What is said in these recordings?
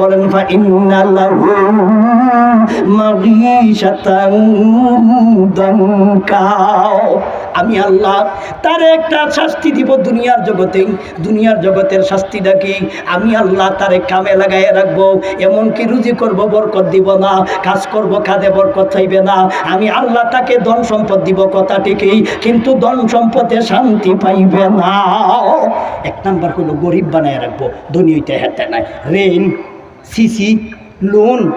বলেন আমি আল্লাহ তার একটা শাস্তি দিব দুনিয়ার জগতেই। দুনিয়ার জগতের শাস্তি কি? আমি আল্লাহ তারে কামে লাগাইয়া রাখব, এমনকি রুজি করব, বরকত দিব না, কাজ করব, কাজে বরকত চাইবে না। আমি আল্লাহ তাকে ধন সম্পদ দিব, কথা ঠিকই, কিন্তু ধন সম্পদে শান্তি পাইবে না। এক নাম্বার হলো গরিব বানায় রাখব দুনিয়াতে হেঁটে নাই। রেন সিসি লোন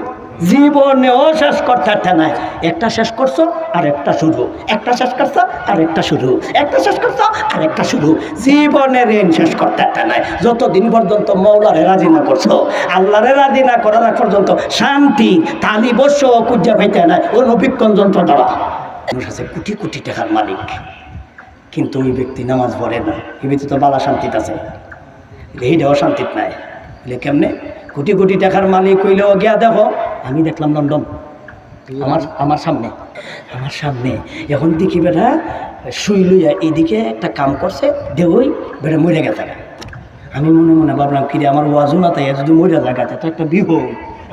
জীবনেও শেষ করতে নাই একটা শেষ করছ আর একটা শুরু। একটা শেষ করছ আর একটা শুরু। একটা শেষ করছ আর একটা শুরু। জীবনে ঋণ শেষ করতে নাই যতদিন পর্যন্ত মৌলারে রাজি না করছ, আল্লাহরে রাজি না করার পর্যন্ত শান্তি, তালি বস্য কুজ্জা পাইতে নাই। অনভিক্ষণ যন্ত্র দ্বারা। মানুষ আছে কোটি কোটি টাকার মালিক। কিন্তু ওই ব্যক্তি নামাজ পড়ে না। এই তো বালা শান্তিতে আছে। এইটাও শান্তিত নাই। বলে কেমনে? কোটি কোটি টাকার মালিক হইলেও গিয়া দেখো, আমি দেখলাম লন্ডন, আমার আমার সামনে আমার সামনে। এখন দেখি বেটা, শুই লইয়া এইদিকে একটা কাম করছে দেওই বেটা মরে গেছে আমি মনে মনে ভাবলাম, কিরে, আমার ওয়াজু না তাই, যদি মরে জায়গাতে তো একটা বিহ।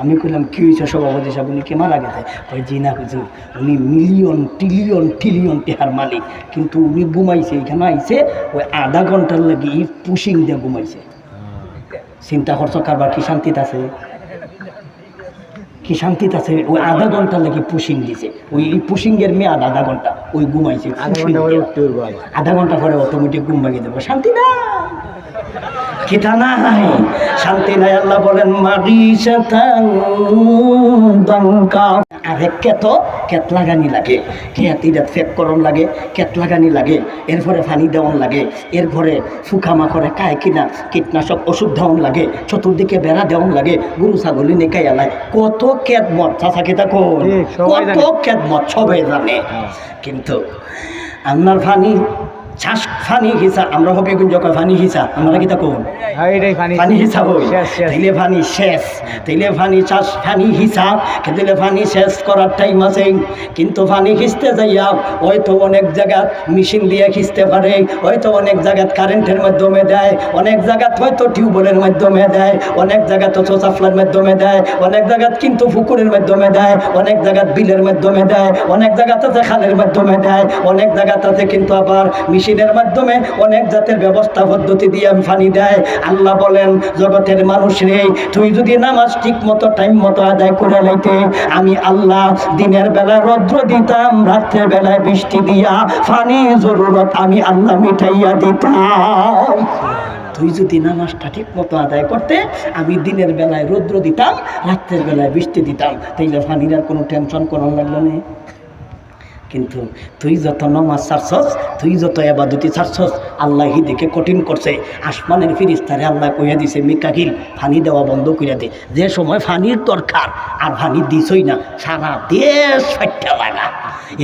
আমি কইলাম, কি হয়েছে সভাপতি সাহেব, উনি কে মারা গেছে? ওই জি না হুজুর, উনি মিলিয়ন, ট্রিলিয়ন ট্রিলিয়ন টেহার মালিক, কিন্তু উনি ঘুমাইছে, এখানে আইছে, ওই আধা ঘণ্টার লাগি পুশিং দিয়ে ঘুমাইছে। চিন্তা করছ কারবার কি শান্তিতে আছে? কি শান্তিতে আছে? ওই আধা ঘণ্টা লেগে পুশিং দিছে। ওই পুশিংয়ের মেয়াদ আধা ঘণ্টা ওই ঘুমাইছে আধা ঘণ্টা পরে অটোমেটিক ঘুম ভাঙিয়ে দেবো শান্তি না কিতা নাই শান্তি নাই আল্লাহ বলেন মারি আরে কেত কেত লাগানি লাগে কেয়াতিটা ফেক করন লাগে কেত লাগানি লাগে এরপরে পানি দেওয়ান লাগে এরপরে ফুকামা করে কায় কিনা কীটনাশক ওষুধ দেওয়ান লাগে চতুর্দিকে বেড়া দেওয়ান লাগে গরু ছাগলি নেকাই আলায় কত কেত মত চাষা কিতা কত জানে। কেত মত সবাই জানে। কিন্তু আপনার ফানি শ্বাস ফানি হিসা আমরা হকে কয় ফানি হিসা আমরা কিতা কোন পানি হিসাব হই। তাইলে পানি শেষ তাইলে হিসাব কিন্তু পানি শেষ করার টাইম আছে। কিন্তু পানি খিঁচতে যাইয়া হয়তো অনেক জায়গাত মেশিন দিয়ে খিঁচতে পারে হয়তো অনেক জায়গাত কারেন্টের মাধ্যমে দেয় অনেক জায়গাত হয়তো টিউবওয়েলের মাধ্যমে দেয় অনেক জায়গাত হয়তো সাপ্লাইয়ের মাধ্যমে দেয় অনেক জায়গাত কিন্তু পুকুরের মাধ্যমে দেয় অনেক জায়গাত বিলের মাধ্যমে দেয় অনেক জায়গাতে আছে খালের মাধ্যমে দেয় অনেক জায়গাতে কিন্তু আবার মেশিনের মাধ্যমে অনেক জাতের ব্যবস্থা পদ্ধতি দিয়ে পানি দেয়। আল্লাহ বলেন, জগতের মানুষ রে, তুই যদি নামাজ ঠিক মতো টাইম মতো আদায় করে লাইতে, আমি আল্লাহ দিনের বেলা রৌদ্র দিতাম, রাত্রের বেলায় বৃষ্টি দিয়া পানি জরুরত আমি আল্লাহ মিঠাইয়া দিতাম। তুই যদি নামাজটা ঠিক মতো আদায় করতে, আমি দিনের বেলায় রৌদ্র দিতাম, রাত্রের বেলায় বৃষ্টি দিতাম, তাইলে পানির আর কোনো টেনশন করার লাগল না। কিন্তু তুই যত নমাজ ছাড়ছস তুই যত এবাদতি ছাড়ছস আল্লাহ হিদিকে কঠিন করছে। আসমানের ফিরিস্তারে আল্লাহ কইয়া দিছে মিকাকিল ফানি দেওয়া বন্ধ কইরা দে। যে সময় ফানির দরকার আর ফানি দিছই না সারা দেশ ফাইটা লাগা।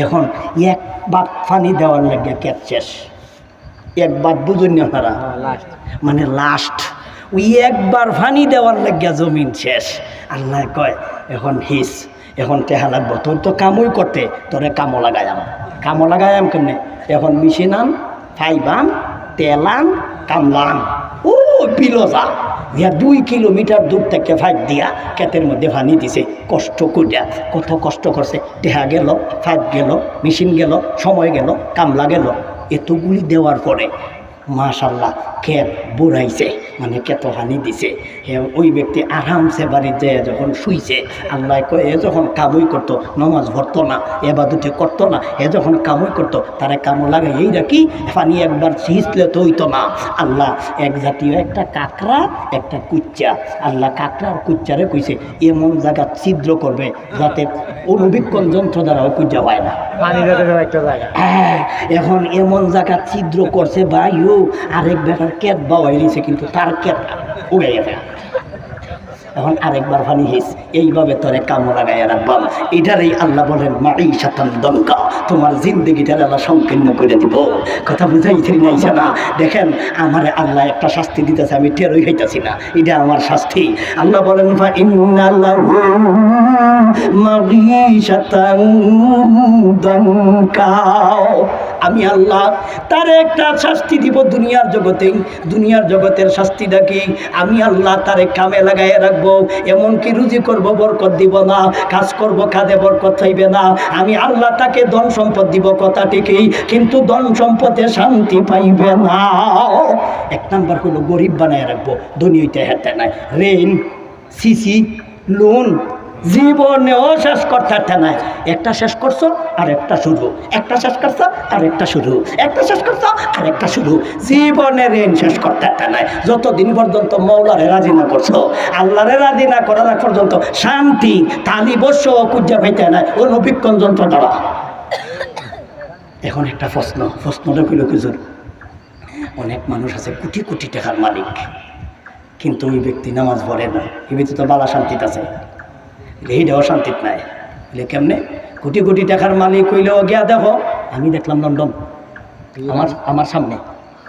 এখন এক বাদ ফানি দেওয়ার লাগে ক্যাচ শেষ। এক বাদ বুঝুন না তারা লাস্ট মানে লাস্ট ওই একবার ফানি দেওয়ার লাগিয়া জমিন শেষ। আল্লাহ কয় এখন হিস এখন টেহা লাগবো। তোর তো কামই করতে, তোরে কামো লাগায়াম। কামো লাগায়াম কেমনে? এখন মেশিন আন ফাইবান তেলান কামলান ও বিলজা ইয়া দুই কিলোমিটার দূর থেকে ফাইভ দিয়া ক্ষেতের মধ্যে পানি দিছে। কষ্ট করিয়া কত কষ্ট করছে। টেহা গেল ফাইভ গেল, মেশিন গেল, সময় গেল, কামলা গেল। এতগুলি দেওয়ার পরে, মাশাল্লাহ ক্ষেত বুড়াইছে মানে কেত হানি দিছে। হে ওই ব্যক্তি আরামসে বাড়িতে যখন শুইছে আল্লাহ কয়ে এ যখন কামই করতো নমাজ ভরতো না এবাদতি করতো না এ যখন কামই করতো তারা কামো লাগে এই রাখি পানি একবার ছিঁচলে তো হইতো না। আল্লাহ এক জাতীয় একটা কাকড়া একটা কুচ্চা। আল্লাহ কাকড়া আর কুচ্চারে কইছে এমন জায়গা ছিদ্র করবে যাতে অনুবীক্ষণ যন্ত্র দ্বারা কুচ্চা হয় না। পানি একটা জায়গা হ্যাঁ, এখন এমন জায়গা ছিদ্র করছে ভাইও আরেক বেটার কেট বাওয়াই দিয়েছে কিন্তু তার কেট উড়ে গেছে এখন আরেকবার ফানি হিস এইভাবে তোরে কামো লাগাই রাখবাম এটারই আল্লাহ বলেন মাই সাতান দমকা তোমার জিন্দগিটার আল্লাহ সংকীর্ণ করে দিব। কথা বুঝাইতে নাইছে না দেখেন, আমারে আল্লাহ একটা শাস্তি দিতেছে, আমি টেরই হইতাছি না। এটা আমার শাস্তি। আল্লাহ বলেন, ফা মাগিশাতান দমকা আমি আল্লাহ, তার একটা শাস্তি দিব দুনিয়ার জগতেই। দুনিয়ার জগতের শাস্তিটা কি? আমি আল্লাহ, তারে কামে লাগাইয়া রাখব। এমনকি রুজি করব, বরকত দিব না। কাজ করব, কাজে বরকত চাইবে না। আমি আল্লাহ, তাকে ধন সম্পদ দিব, কথা ঠিকই। কিন্তু ধন সম্পদে শান্তি পাইবে না। এক নাম্বার হলো গরিব বানায় রাখব। ধনী হইতে হেঁটে নাই। ঋণ, সিসি, লোন জীবনেও শেষ করতে নাই। একটা শেষ করছ আর একটা শুরু। একটা শেষ করছ আর একটা শুরু। একটা শেষ করছ আর একটা শুরু। জীবনে ঋণ শেষ করতে নাই। যতদিন পর্যন্ত মৌলারে রাজি না করছ, আল্লাহরে রাজি না করার পর্যন্ত শান্তি, তালি বস্য কুজ্জা পাইতে নাই। অনুবীক্ষণ যন্ত্র দ্বারা। এখন একটা প্রশ্ন প্রশ্নটা কইল কুজুর অনেক মানুষ আছে, কোটি কোটি টাকার মালিক। কিন্তু ওই ব্যক্তি নামাজ পড়ে না। এই ব্যক্তি তো বালা শান্তিতে আছে। এইটাও শান্তিত নাই। বলে কেমনে? কোটি কোটি টাকার মালিক হইলেও গিয়া দেখো আমি দেখলাম লন্ডন আমার আমার সামনে।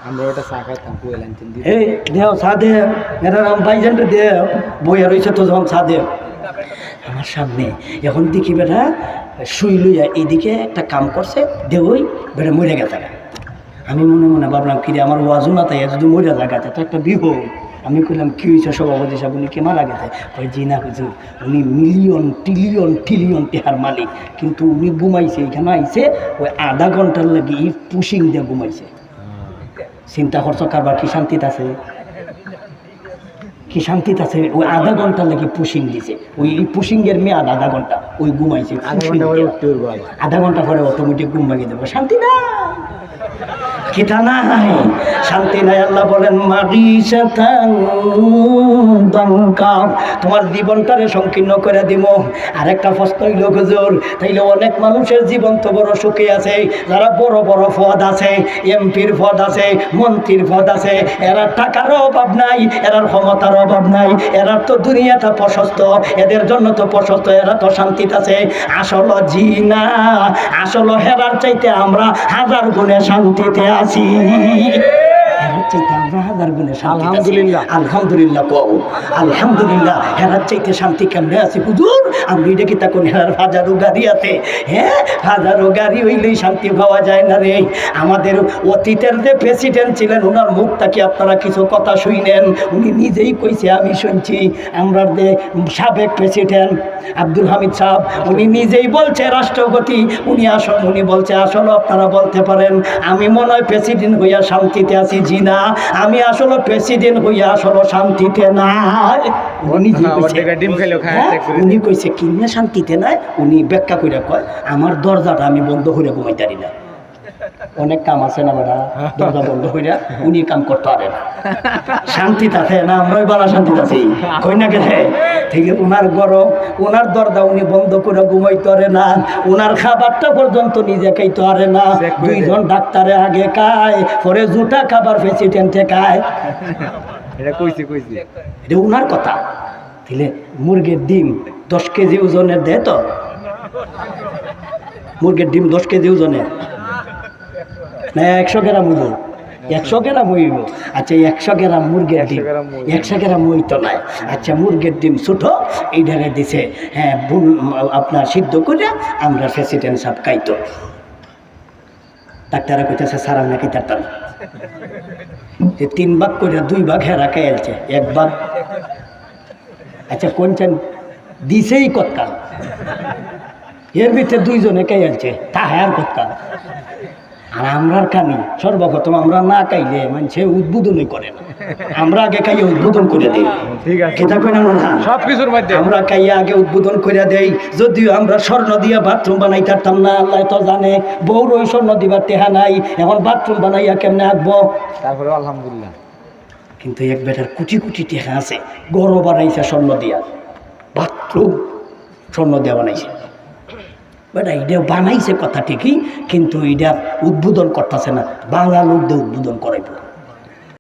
আমরা ওটা চা খাইতাম এই দেও চা দে এরা রাম বাইজেন্ট দে বইয়া রয়েছে তো যখন চা দে। আমার সামনে এখন দেখি বেটা শুই লইয়া এইদিকে একটা কাম করছে দেওই বেটা মরে গেছে আমি মনে মনে ভাবলাম কিরে আমার ওয়াজু না তাই যদি মরে জায়গাতে তো একটা বিহ। আমি কইলাম কি হয়েছে সভাপতি সাহেব? উনি কে মারা গেছে কই জি না হুজুর উনি মিলিয়ন ট্রিলিয়ন ট্রিলিয়ন টেহার মালিক। কিন্তু উনি ঘুমাইছে এখানে আইছে ওই আধা ঘণ্টার লাগি পুশিং দিয়ে ঘুমাইছে। চিন্তা করছ কারবার কি শান্তিতে আছে? কি শান্তিতে আছে? ওই আধা ঘণ্টার লাগি পুশিং দিছে। ওই পুশিংয়ের মেয়াদ আধা ঘণ্টা ওই ঘুমাইছে আধা ঘণ্টা পরে অটোমেটিক ঘুম ভাঙিয়ে দেবো শান্তি না কিতা নাই, শান্তি নাই। আল্লাহ বলেন মারি তোমার জীবনটারে সংকীর্ণ করে দিব। আরেকটা প্রশ্ন হইল, হুজুর, তাইলে অনেক মানুষের জীবন তো বড় সুখে আছে। যারা বড় বড় পদ আছে, এমপির পদ আছে, মন্ত্রীর পদ আছে, এরা টাকার অভাব নাই, এরার ক্ষমতার অভাব নাই। এরার তো দুনিয়াটা প্রশস্ত, এদের জন্য তো প্রশস্ত, এরা তো শান্তিতে আছে। আসল জি না আসল হেরার চাইতে আমরা হাজার গুণে শান্তিতে আছি হেরার চাইতে আমরা গুণে আলহামদুলিল্লাহ। আলহামদুলিল্লাহ কও। আলহামদুলিল্লাহ হেরার চাইতে শান্তি কেমনে আছি হুজুর? আমি এটা কি তখন হেরার হাজারো গাড়ি আছে? হ্যাঁ হাজারো গাড়ি হইলেই শান্তি পাওয়া যায় না রে। আমাদের অতীতের যে প্রেসিডেন্ট ছিলেন ওনার মুখটা কি আপনারা কিছু কথা শুইনেন উনি নিজেই কইছে আমি শুনছি আমরা যে সাবেক প্রেসিডেন্ট আব্দুল হামিদ সাহেব উনি নিজেই বলছে রাষ্ট্রপতি উনি আসল উনি বলছে আসলে আপনারা বলতে পারেন। আমি মনে হয় প্রেসিডেন্ট হইয়া শান্তিতে আছি জি না। আমি আসলে প্রেসিডেন্ট হইয়া আসলে শান্তিতে নাই। উনি হ্যাঁ, কইছে? হ্যাঁ, উনি কইছে কিনে শান্তিতে নাই? উনি ব্যাখ্যা করে কয় আমার দরজাটা আমি বন্ধ করে ঘুমাইতারি না। অনেক কাম আছে না বেটা? দরজা বন্ধ করে উনি কাম করতে পারে না। শান্তি থাকে না আমরাই বালা শান্তি আছি। কই না গেছে ঠিক উনার গরম ওনার দরজা উনি বন্ধ করে ঘুমাইতে না। ওনার খাবারটা পর্যন্ত নিজে খাইতে পারে না। দুইজন ডাক্তারে আগে খায় পরে জুটা খাবার প্রেসিডেন্টে খায়। এটা কইছি কইছি। এটা উনার কথা। তাহলে মুরগির ডিম দশ কেজি ওজনের দেয় তো। মুরগির ডিম দশ কেজি ওজনের। না একশো গ্রাম হইব একশো গ্রাম হইব। আচ্ছা একশো গ্রাম মুরগির ডিম। 100 গ্রাম একশো গ্রাম নাই। আচ্ছা মুরগির ডিম ছোটো এই ঢালে দিছে হ্যাঁ বুন- আপনার সিদ্ধ করে আমরা প্রেসিডেন্ট সাহেব খাইতো। ডাক্তারা কইতেছে সারা নাকি তার যে তিন ভাগ করে দুই ভাগ হেরা খাইছে এক ভাগ। আচ্ছা কোনছেন? দিছেই কতকাল? এর ভিতরে দুইজনে খাইছে তা হ্যার কতকাল? আর আমরার কানি সর্বপ্রথম আমরা না খাইলে মানুষে উদ্বোধনই করে না। আমরা আগে খাইয়ে উদ্বোধন করে দিই। ঠিক আছে। খেতা কই না না সব কিছুর মধ্যে। আমরা খাইয়া আগে উদ্বোধন করে দেই। যদিও আমরা স্বর্ণ দিয়া বাথরুম বানাই পারতাম না আল্লাহ তো জানে। বউর ওই স্বর্ণ দিবার টেহা নাই। এখন বাথরুম বানাইয়া কেমনে আঁকবো? তারপরে আলহামদুলিল্লাহ। কিন্তু এক বেটার কুটি কুটি টেহা আছে। গড় বানাইছে স্বর্ণ দিয়া। বাথরুম স্বর্ণ দিয়া বানাইছে। বেটা এটা বানাইছে কথা ঠিকই, কিন্তু এটা উদ্বোধন করতেছে না। বাংলা লোকদের উদ্বোধন উদ্বোধন করাইব।